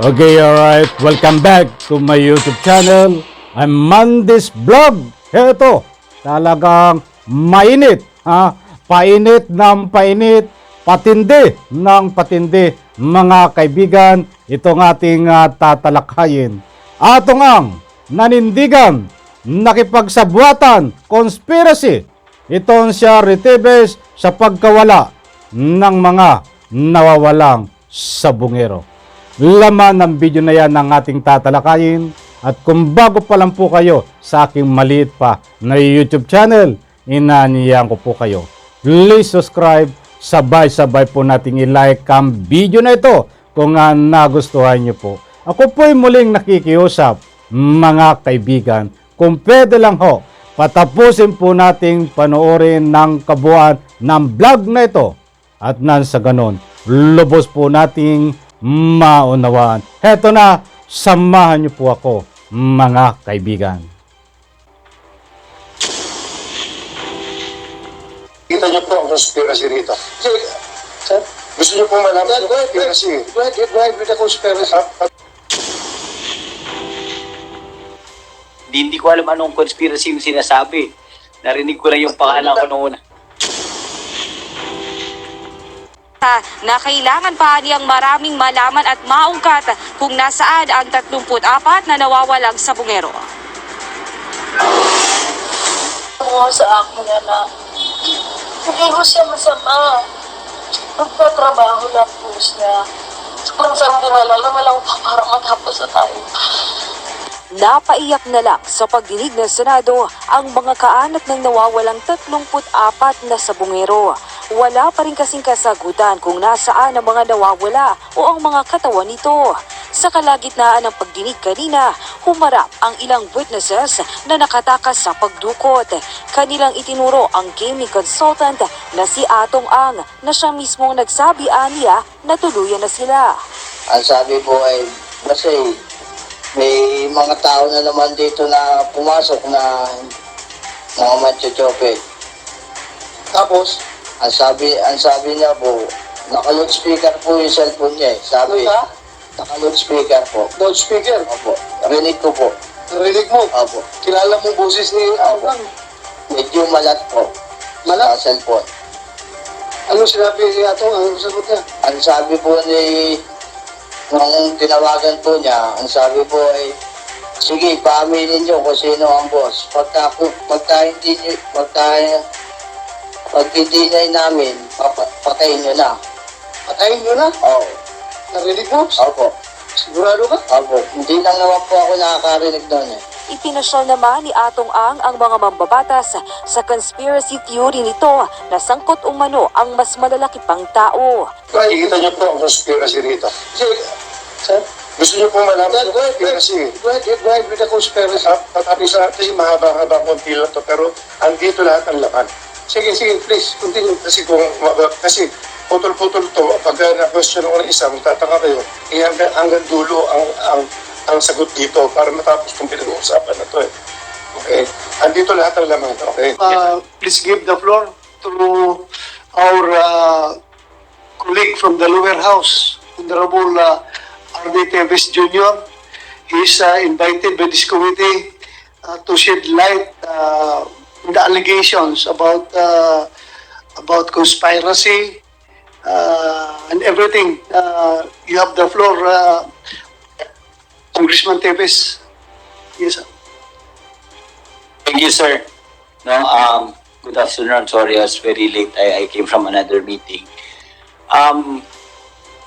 Okay, alright. Welcome back to my YouTube channel. I'm Mandis Vlog. Heto, talagang mainit. Ha? Painit ng painit, patindi ng patindi. Mga kaibigan, itong ating ah, tatalakayin. Atong ang nanindigan, nakipagsabwatan, conspiracy. Itong siya Retibes sa pagkawala ng mga nawawalang sabungero. Laman ng video na yan ng ating tatalakayin. At kung bago pa lang po kayo sa aking maliit pa na YouTube channel, inaniyan ko po kayo. Please subscribe, sabay-sabay po nating i-like ang video na ito kung nga nagustuhan nyo po. Ako po'y muling nakikiusap, mga kaibigan, kung pwede lang ho, patapusin po nating panoorin ng kabuuan ng vlog na ito. At nan sa ganon, lubos po nating maunawaan. Heto na, samahan niyo po ako, mga kaibigan. Kita niyo po ang conspiracy rito. Sir, Gusto niyo po malaman ang conspiracy? Go ahead, go ahead with the conspiracy. Hindi, hindi ko alam anong conspiracy yung sinasabi. Narinig ko lang yung pangalan ko noon. Na kailangan pa niyang maraming malaman at maungkat kung nasaan ang 34 na nawawalang sabungero. mo sa akin na na hindi ko siya masama. Magtatrabaho lang po siya. Kung saan dinala na walang pa para matapos na tayo. Napaiyak na lang sa pagdinig ng Senado ang mga kaanat ng nawawalang 34 na sabungero. Wala pa rin kasing kasagutan kung nasaan ang mga nawawala o ang mga katawan nito. Sa kalagitnaan ng pagdinig kanina, humarap ang ilang witnesses na nakatakas sa pagdukot. Kanilang itinuro ang gaming consultant na si Atong Ang na siya mismong nagsabi aniya na tuluyan na sila. Ang sabi po ay, kasi may mga tao na naman dito na pumasok na mga manchochope. Tapos, Ang sabi, ang sabi niya po, naka-loudspeaker po yung cellphone niya eh. Sabi, Naka? naka-loudspeaker po. loudspeaker. Opo, rinig ko po. Narinig mo. Opo, Kilala mo boses ni Abang. medyo malat po. Malat? Sa cellphone. Ano sinabi ni Atong? Ano sagot niya? Ang sabi po ni, nung tinawagan po niya, ang sabi po ay, sige, paaminin niyo kung sino ang boss. Pagka, pagka hindi niyo, pagka, pag na namin, papa, patayin niyo na. Patayin nyo na. Oo. Narinig mo? Opo. Sigurado ka? Opo. Hindi lang naman po ako nakakarinig doon eh. Ipinasyal naman ni Atong Ang ang mga mambabatas sa conspiracy theory nito na sangkot umano ang mas malalaki pang tao. Nakikita niyo po ang conspiracy rito. Sige, sir. Gusto niyo po malaman ang go ahead, go ahead. conspiracy? Go ahead, go ahead with the conspiracy. Ah, Patabi sa kasi mahaba-haba konti lang to pero andito lahat ang laman. Sige, sige, please, continue. Kasi kung kasi putol-putol to, pag na-question ako ng isa, magtataka kayo, eh, hanggang, hanggang dulo ang, ang, ang sagot dito para matapos itong pinag-uusapan na to eh. Okay? Andito lahat ang laman, okay? Uh, please give the floor to our uh, colleague from the lower house, Honorable uh, R.D. Teves Jr. He is uh, invited by this committee uh, to shed light uh, the allegations about uh, about conspiracy uh, and everything. Uh, you have the floor, uh, Congressman Teves. Yes, sir. Thank you, sir. No, um, good afternoon. Sorry, I was very late. I, I came from another meeting. Um,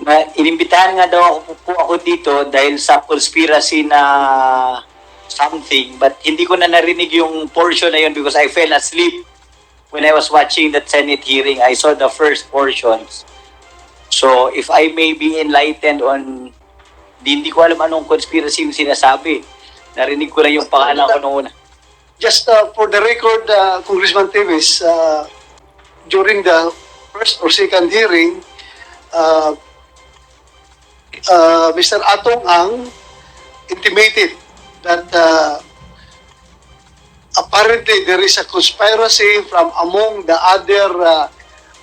na, inimbitahan nga daw ako po ako dito dahil sa conspiracy na something but hindi ko na narinig yung portion na yun because I fell asleep when I was watching that Senate hearing. I saw the first portions. So, if I may be enlightened on di, hindi ko alam anong conspiracy yung sinasabi. Narinig ko lang yung pangalan ko noon. Just uh, for the record, uh, Congressman Teves, uh, during the first or second hearing, uh, uh, Mr. Atong Ang intimated that uh, apparently there is a conspiracy from among the other uh,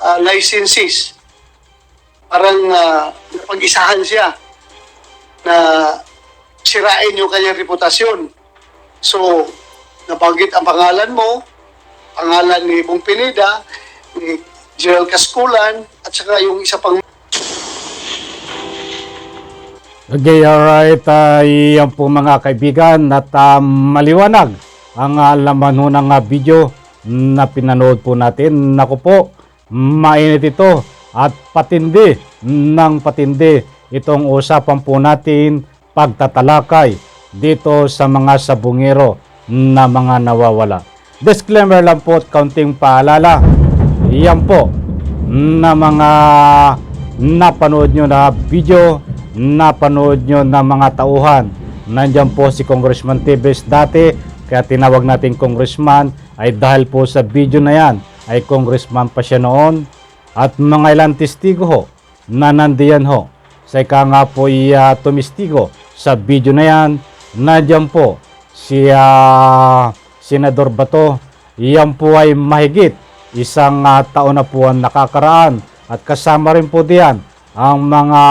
uh, licensees. Parang uh, napag-isahan siya na sirain yung kanyang reputasyon. So, nabanggit ang pangalan mo, pangalan ni Bong Pineda, ni Gerald Casculan, at saka yung isa pang Okay, alright. Uh, yan po mga kaibigan at ah, maliwanag ang uh, laman ho ng ah, video na pinanood po natin. Naku po, mainit ito at patindi ng patindi itong usapan po natin pagtatalakay dito sa mga sabungero na mga nawawala. Disclaimer lang po at kaunting paalala. Yan po na mga napanood nyo na video, napanood nyo na mga tauhan. Nandyan po si Congressman Tibes dati, kaya tinawag natin Congressman ay dahil po sa video na yan ay Congressman pa siya noon at mga ilang testigo ho na nandiyan ho. Sa ika nga po ah, tumistigo sa video na yan, nandyan po si ah, Senador Bato. Yan po ay mahigit isang ah, taon na po ang nakakaraan at kasama rin po diyan ang mga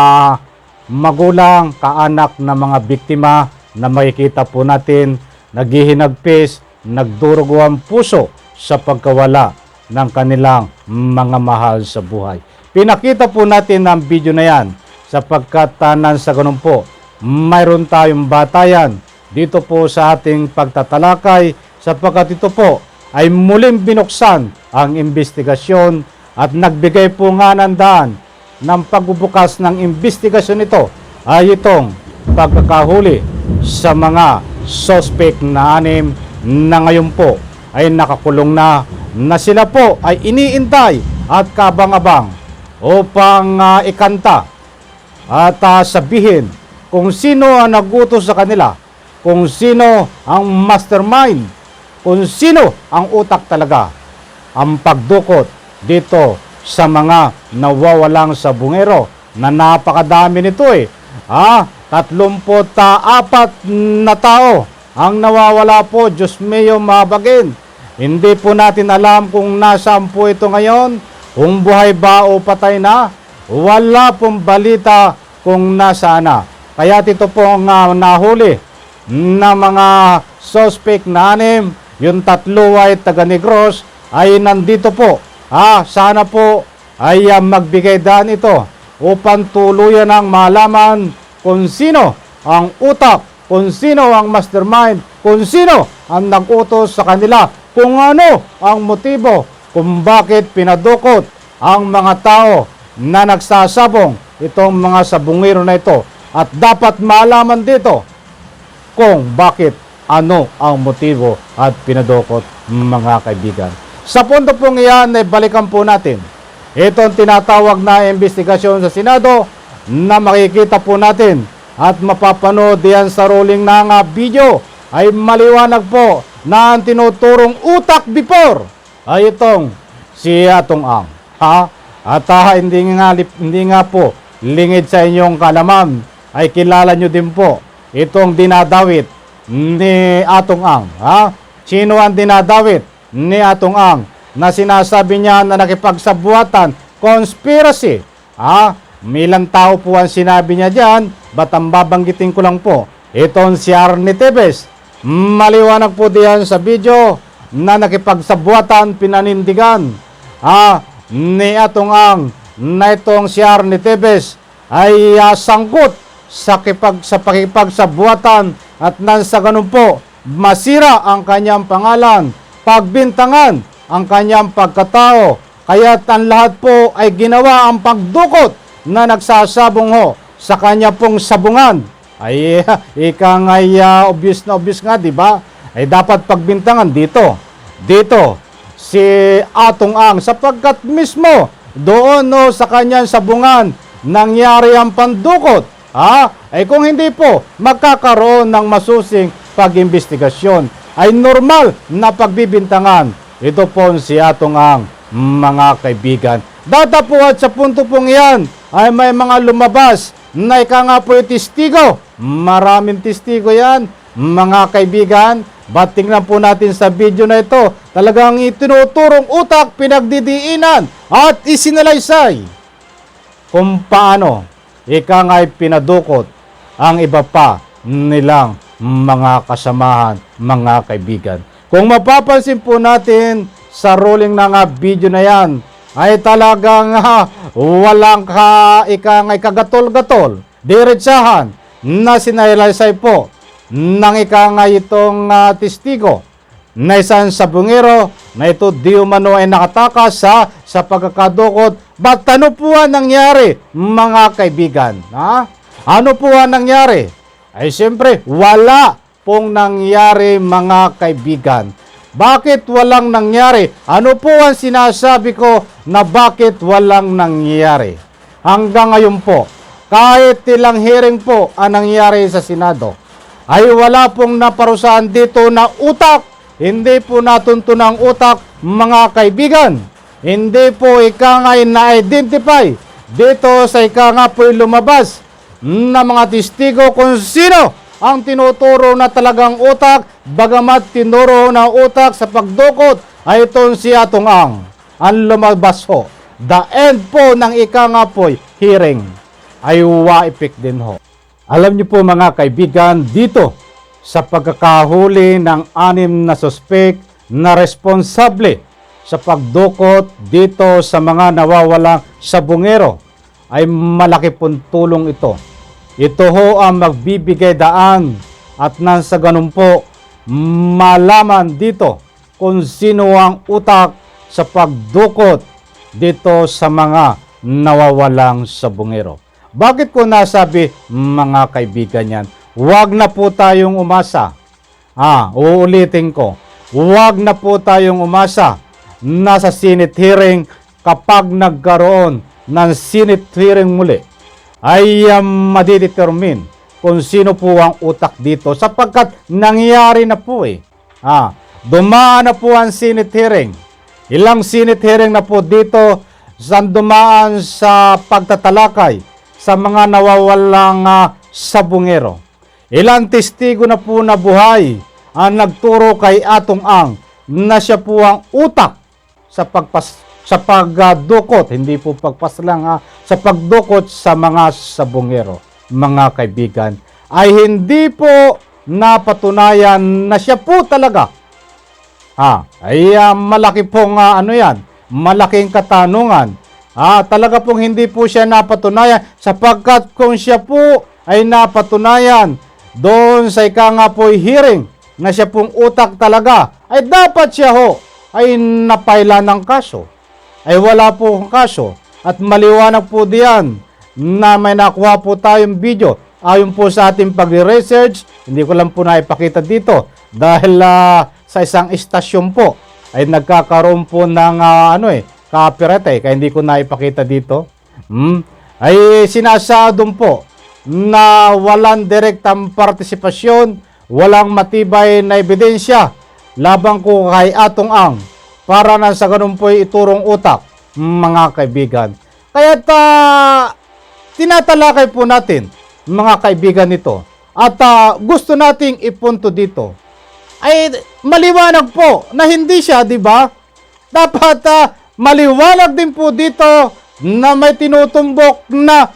magulang, kaanak na mga biktima na makikita po natin naghihinagpis, nagdurugo ang puso sa pagkawala ng kanilang mga mahal sa buhay. Pinakita po natin ang video na yan sapagkat tanan sa ganun po, mayroon tayong batayan dito po sa ating pagtatalakay sapagkat ito po ay muling binuksan ang investigasyon at nagbigay po nga ng daan ng pagbubukas ng investigasyon ito ay itong pagkakahuli sa mga suspect na anim na ngayon po ay nakakulong na na sila po ay iniintay at kabang-abang upang ah, ikanta at ah, sabihin kung sino ang nagutos sa kanila, kung sino ang mastermind, kung sino ang utak talaga. Ang pagdukot dito sa mga nawawalang sa bungero na napakadami nito eh. Ah, 34 na tao ang nawawala po, Diyos mayo mabagin. Hindi po natin alam kung nasaan po ito ngayon, kung buhay ba o patay na. Wala pong balita kung nasaan na. Kaya ito po ang ah, nahuli na mga suspect na anim, yung tatlo ay taga Negros, ay nandito po. Ah, sana po ay ah, magbigay daan ito upang tuluyan ang malaman kung sino ang utak, kung sino ang mastermind, kung sino ang nagutos sa kanila, kung ano ang motibo, kung bakit pinadukot ang mga tao na nagsasabong itong mga sabungero na ito. At dapat malaman dito kung bakit ano ang motibo at pinadukot mga kaibigan. Sa punto pong iyan ay balikan po natin itong tinatawag na investigasyon sa Senado na makikita po natin at mapapanood diyan sa rolling ng video ay maliwanag po na ang tinuturong utak before ay itong si Atong Ang. Ha? At ah, hindi nga hindi nga po lingid sa inyong kalaman ay kilala nyo din po itong dinadawit ni Atong Ang. Ha? Sino ang dinadawit ni Atong Ang na sinasabi niya na nakipagsabuatan, conspiracy. Ha? Milang tao po ang sinabi niya diyan, ba't ang babanggitin ko lang po. Itong si Arnie Tevez. Maliwanag po diyan sa video na nakipagsabuatan, pinanindigan. Ha? Ni Atong Ang na itong si Arnie Tevez ay uh, sangkot sa, kipag, sa pakipagsabuatan at nang sa ganun po, masira ang kanyang pangalan, pagbintangan ang kanyang pagkatao, kaya't ang lahat po ay ginawa ang pagdukot na nagsasabong ho sa kanya pong sabungan. Ay, ika nga uh, obvious na obvious nga, di ba? Ay dapat pagbintangan dito. Dito, si Atong Ang, sapagkat mismo doon no, sa kanyang sabungan, nangyari ang pandukot. Ha? Ay kung hindi po, magkakaroon ng masusing pag-imbestigasyon. Ay normal na pagbibintangan. Ito po si Atong Ang, mga kaibigan. Datapuat sa punto pong yan ay may mga lumabas na ika nga po testigo. Maraming testigo yan, mga kaibigan. Ba't tingnan po natin sa video na ito, talagang itinuturong utak, pinagdidiinan at isinalaysay kung paano ika nga'y pinadukot ang iba pa nilang mga kasamahan, mga kaibigan. Kung mapapansin po natin sa rolling ng ah, video na yan, ay talagang ah, walang ka, ika, ngay kagatol-gatol, diretsahan na sinaylaysay po ng ika nga itong ah, testigo na isang sabungero na ito di umano ay nakatakas sa, sa pagkakadukot. Ba't ano po ang nangyari, mga kaibigan? Ha? Ano po ang nangyari? Ay siyempre, wala pong nangyari mga kaibigan. Bakit walang nangyari? Ano po ang sinasabi ko na bakit walang nangyari? Hanggang ngayon po, kahit ilang hearing po ang nangyari sa Senado, ay wala pong naparusahan dito na utak. Hindi po natunto ng utak, mga kaibigan. Hindi po ika nga na-identify dito sa ika nga po lumabas na mga testigo kung sino ang tinuturo na talagang utak, bagamat tinuro na utak sa pagdukot ay itong si Atong Ang. Ang lumabas ho. The end po ng ika nga hearing ay wa-epic din ho. Alam niyo po mga kaibigan, dito sa pagkakahuli ng anim na suspect na responsable sa pagdukot dito sa mga nawawalang sabungero ay malaki pong tulong ito. Ito ho ang magbibigay daan at nang sa ganun po malaman dito kung sino ang utak sa pagdukot dito sa mga nawawalang sabungero. Bakit ko nasabi mga kaibigan yan? Huwag na po tayong umasa. Ah, uulitin ko. Huwag na po tayong umasa na sa Senate hearing kapag nagkaroon ng Senate hearing muli ay um, madidetermine kung sino po ang utak dito sapagkat nangyari na po eh. Ah, dumaan na po ang Senate hearing. Ilang Senate hearing na po dito sa dumaan sa pagtatalakay sa mga nawawalang uh, sabungero. Ilang testigo na po na buhay ang nagturo kay Atong Ang na siya po ang utak sa pagpas sa pagdukot, hindi po pagpaslang ha, sa pagdukot sa mga sabungero, mga kaibigan, ay hindi po napatunayan na siya po talaga. Ah, ay ah, malaki pong ah, ano yan, malaking katanungan. Ah, talaga pong hindi po siya napatunayan sapagkat kung siya po ay napatunayan doon sa ika nga po hearing na siya pong utak talaga, ay dapat siya ho ay napaila ng kaso. Ay wala po kaso. At maliwanag po diyan na may nakuha po tayong video. Ayon po sa ating pag-research, hindi ko lang po naipakita dito dahil ah, sa isang istasyon po ay nagkakaroon po ng ah, ano eh, copyright eh, kaya hindi ko naipakita dito. Hmm? Ay sinasadong po na walang direktang partisipasyon, walang matibay na ebidensya labang ko kay Atong Ang para na sa ganun po iturong utak, mga kaibigan. Kaya ta, tinatalakay po natin, mga kaibigan nito, at ah, gusto nating ipunto dito, ay maliwanag po na hindi siya, di ba? Dapat ah, maliwanag din po dito na may tinutumbok na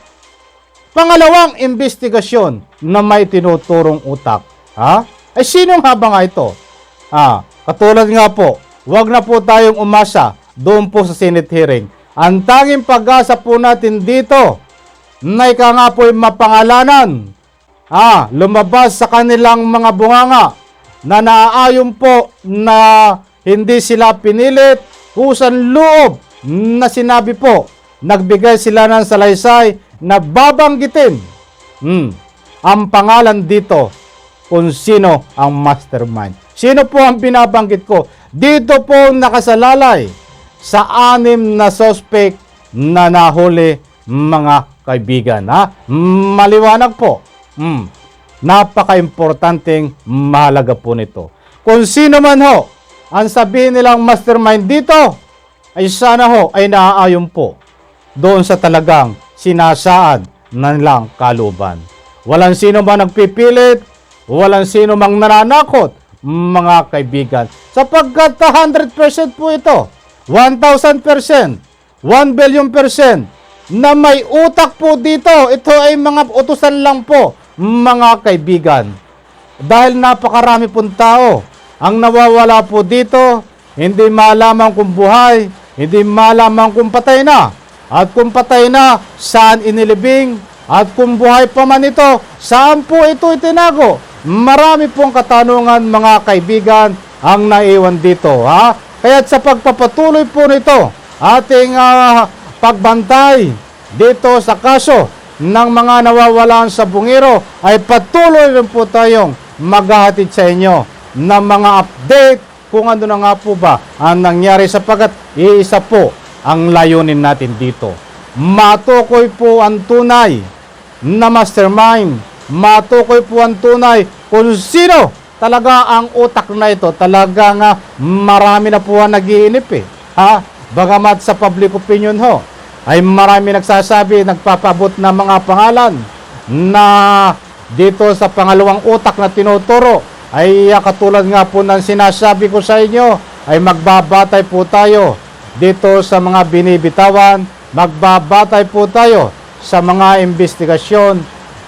pangalawang investigasyon na may tinuturong utak. Ha? Ay sinong haba nga ito? Ah, katulad nga po, wag na po tayong umasa doon po sa Senate hearing. Ang tanging pag-asa po natin dito na ika nga po ay mapangalanan. Ah, lumabas sa kanilang mga bunganga na naaayon po na hindi sila pinilit, kusan loob na sinabi po, nagbigay sila ng salaysay na babanggitin hmm, ang pangalan dito kung sino ang mastermind. Sino po ang binabanggit ko? Dito po nakasalalay sa anim na suspect na nahuli mga kaibigan. Ha? Maliwanag po. Hmm. Napaka-importanteng mahalaga po nito. Kung sino man ho, ang sabihin nilang mastermind dito, ay sana ho ay naaayon po doon sa talagang sinasaad ng lang kaluban. Walang sino man nagpipilit, walang sino mang nananakot, mga kaibigan. Sapagkat 100% po ito, 1,000%, 1 billion percent, na may utak po dito. Ito ay mga utusan lang po mga kaibigan. Dahil napakarami pong tao ang nawawala po dito, hindi malaman kung buhay, hindi malaman kung patay na. At kung patay na, saan inilibing? At kung buhay pa man ito, saan po ito itinago? Marami pong katanungan mga kaibigan ang naiwan dito. Ha? Kaya sa pagpapatuloy po nito, ating ah, pagbantay dito sa kaso ng mga nawawalan sa bungiro ay patuloy rin po tayong maghahatid sa inyo ng mga update kung ano na nga po ba ang nangyari sapagkat iisa po ang layunin natin dito. Matukoy po ang tunay na mastermind. Matukoy po ang tunay kung sino talaga ang utak na ito. Talaga nga marami na po ang nagiinip eh. Ha? Bagamat sa public opinion ho, ay marami nagsasabi, nagpapabot ng mga pangalan na dito sa pangalawang utak na tinuturo ay ah, katulad nga po ng sinasabi ko sa inyo ay magbabatay po tayo dito sa mga binibitawan, magbabatay po tayo sa mga investigasyon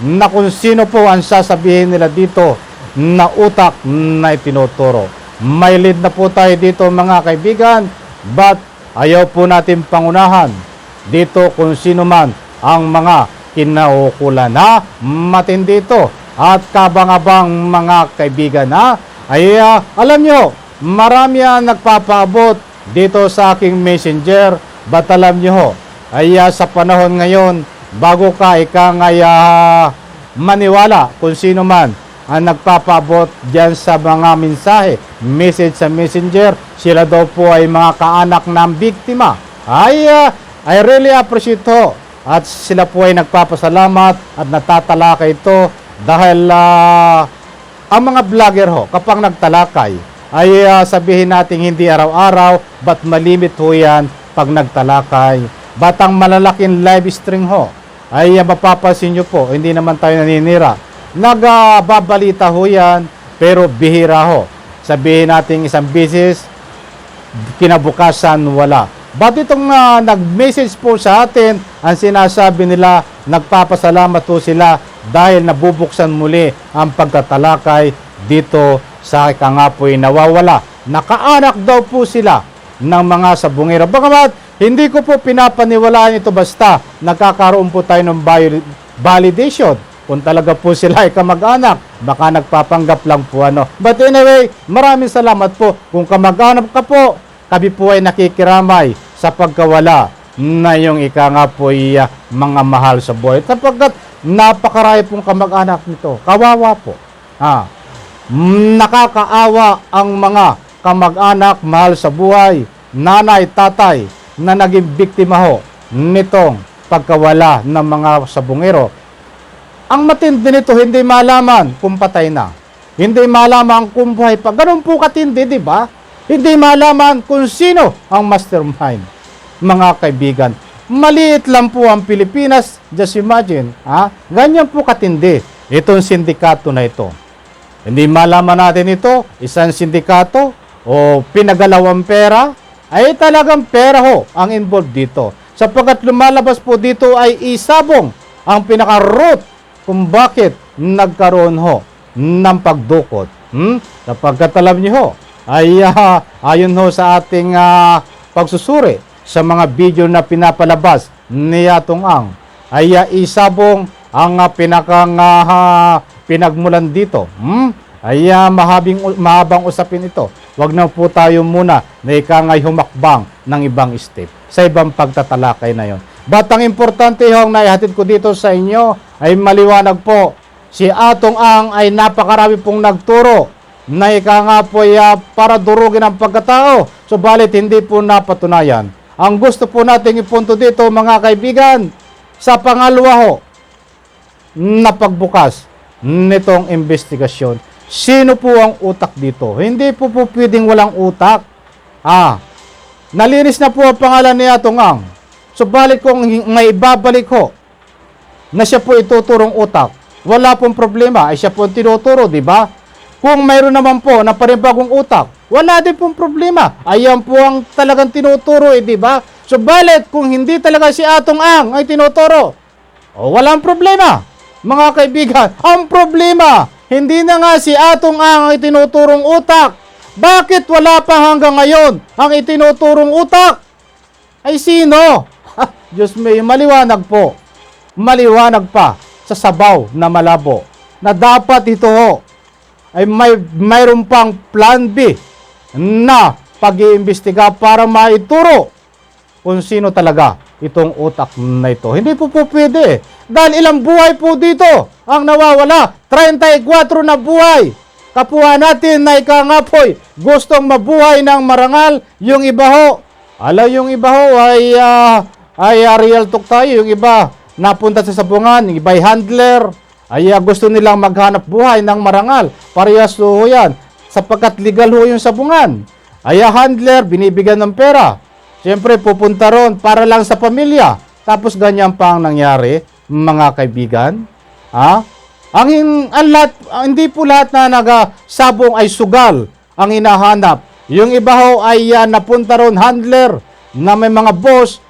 na kung sino po ang sasabihin nila dito na utak na itinuturo. May lead na po tayo dito mga kaibigan, but ayaw po natin pangunahan dito kung sino man ang mga kinaukulan na matindi ito. At kabang-abang mga kaibigan na ay ah, alam nyo marami ang nagpapaabot dito sa aking messenger. But alam nyo ay ah, sa panahon ngayon bago ka ika ngay ah, maniwala kung sino man ang nagpapaabot diyan sa mga mensahe message sa messenger sila daw po ay mga kaanak ng biktima ay ah, I really appreciate ho. At sila po ay nagpapasalamat at natatalakay ito dahil ah, ang mga vlogger ho, kapag nagtalakay, ay ah, sabihin natin hindi araw-araw, but malimit ho yan pag nagtalakay. But ang malalaking live stream ho, ay ah, mapapansin nyo po, hindi naman tayo naninira. Nagbabalita ho yan, pero bihira ho. Sabihin natin isang business, kinabukasan wala. But itong ah, nag-message po sa atin, ang sinasabi nila, nagpapasalamat po sila dahil nabubuksan muli ang pagtatalakay dito sa kangapoy nawawala. Nakaanak daw po sila ng mga sabungero. Bagamat hindi ko po pinapaniwalaan ito basta nagkakaroon po tayo ng validation kung talaga po sila ay kamag-anak, baka nagpapanggap lang po ano. But anyway, maraming salamat po. Kung kamag-anak ka po, kami po ay nakikiramay sa pagkawala na yung ika nga po ay ah, mga mahal sa buhay. Sapagkat napakarami pong kamag-anak nito. Kawawa po. Ah, nakakaawa ang mga kamag-anak mahal sa buhay, nanay, tatay na naging biktima ho nitong pagkawala ng mga sabungero. Ang matindi nito, hindi malaman kung patay na. Hindi malaman kung buhay pa. Ganun po katindi, di ba? Hindi malaman kung sino ang mastermind. Mga kaibigan, maliit lang po ang Pilipinas. Just imagine, ha? Ganyan po katindi itong sindikato na ito. Hindi malaman natin ito, isang sindikato o pinagalawang pera, ay talagang pera ho ang involved dito. Sapagkat lumalabas po dito ay isabong ang pinaka-root kung bakit nagkaroon ho ng pagdukot. Hmm? Sapagkat alam niyo ho, ay ah, ayon ho sa ating ah, pagsusuri sa mga video na pinapalabas ni Atong Ang, ay ah, isabong ang ah, pinakang ah, pinagmulan dito. Hmm? Ay ah, mahabing, mahabang usapin ito. Huwag na po tayo muna na ikangay humakbang ng ibang step sa ibang pagtatalakay na yon. But ang importante hong naihatid ko dito sa inyo ay maliwanag po. Si Atong Ang ay napakarami pong nagturo na ika nga po ay ah, para durugin ang pagkatao. Subalit hindi po napatunayan. Ang gusto po nating ipunto dito mga kaibigan, sa pangalawa ho, na pagbukas nitong investigasyon. Sino po ang utak dito? Hindi po po pwedeng walang utak. Ah, nalinis na po ang pangalan ni Atong Ang. Subalit kung may ibabalik ho na siya po ituturong utak, wala pong problema. Ay siya po ang tinuturo, di ba? Kung mayroon naman po na panibagong utak, wala din pong problema. Ayan po ang talagang tinuturo, eh, di ba? Subalit kung hindi talaga si Atong Ang ay tinuturo, o walang problema. mga kaibigan, ang problema, hindi na nga si Atong Ang ang itinuturong utak. Bakit wala pa hanggang ngayon ang itinuturong utak? Ay sino? Ha, Diyos may maliwanag po. Maliwanag pa sa sabaw na malabo na dapat ito ay may mayroon pang plan B na pag-iimbestiga para maituro kung sino talaga itong utak na ito. Hindi po po pwede. Dahil ilang buhay po dito ang nawawala. 34 na buhay. Kapwa natin na ikangapoy gustong mabuhay ng marangal. Yung iba ho, ala yung iba ho ay, ah, ay ah, real talk tayo. Yung iba napunta sa sabungan, yung iba ay handler. Ay ah, gusto nilang maghanap buhay ng marangal. Parehas ho yan. Sapagkat legal ho yung sabungan. Ay ah, handler, binibigyan ng pera. Siyempre, pupunta ron para lang sa pamilya. Tapos ganyan pa ang nangyari, mga kaibigan. Ha? Ang, ang lahat, hindi po lahat na nagasabong ay sugal ang hinahanap. Yung iba ho ay ah, napunta ron handler na may mga boss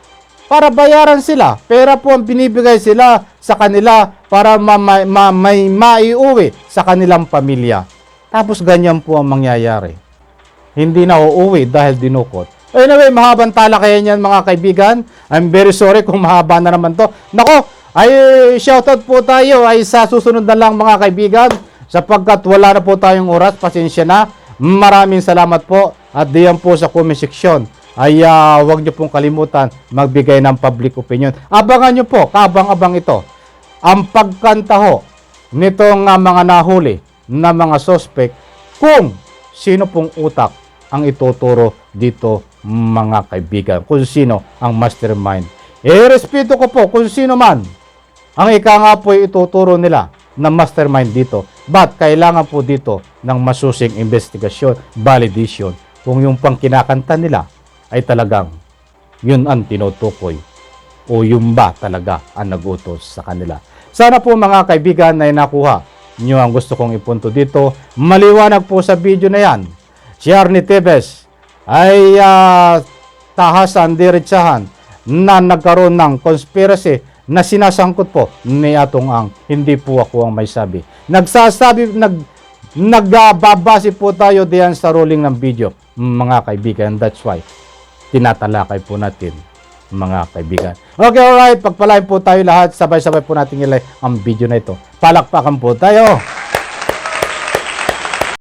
para bayaran sila. Pera po ang binibigay sila sa kanila para ma- ma- ma- maiuwi sa kanilang pamilya. Tapos ganyan po ang mangyayari hindi na uuwi dahil dinukot. Anyway, mahabang talakayan yan mga kaibigan. I'm very sorry kung mahaba na naman to. Nako, ay shoutout po tayo ay sa susunod na lang mga kaibigan sapagkat wala na po tayong oras. Pasensya na. Maraming salamat po at diyan po sa comment section ay ah, huwag niyo pong kalimutan magbigay ng public opinion. Abangan niyo po, kabang-abang ito. Ang pagkanta ho nitong ah, mga nahuli na mga suspect kung sino pong utak ang ituturo dito mga kaibigan. Kung sino ang mastermind. Eh, respeto ko po kung sino man ang ika nga po ituturo nila na mastermind dito. But kailangan po dito ng masusing investigasyon, validation kung yung pang kinakanta nila ay talagang yun ang tinutukoy o yung ba talaga ang nagutos sa kanila. Sana po mga kaibigan na nakuha nyo ang gusto kong ipunto dito. Maliwanag po sa video na yan. Si Arnie Tevez ay ah, tahasan, diretsahan na nagkaroon ng conspiracy na sinasangkot po ni Atong Ang. Hindi po ako ang may sabi. Nagsasabi, nag, nagbabase po tayo diyan sa ruling ng video, mga kaibigan. That's why tinatalakay po natin mga kaibigan. Okay, alright. Pagpalain po tayo lahat. Sabay-sabay po natin ilay ang video na ito. Palakpakan po tayo.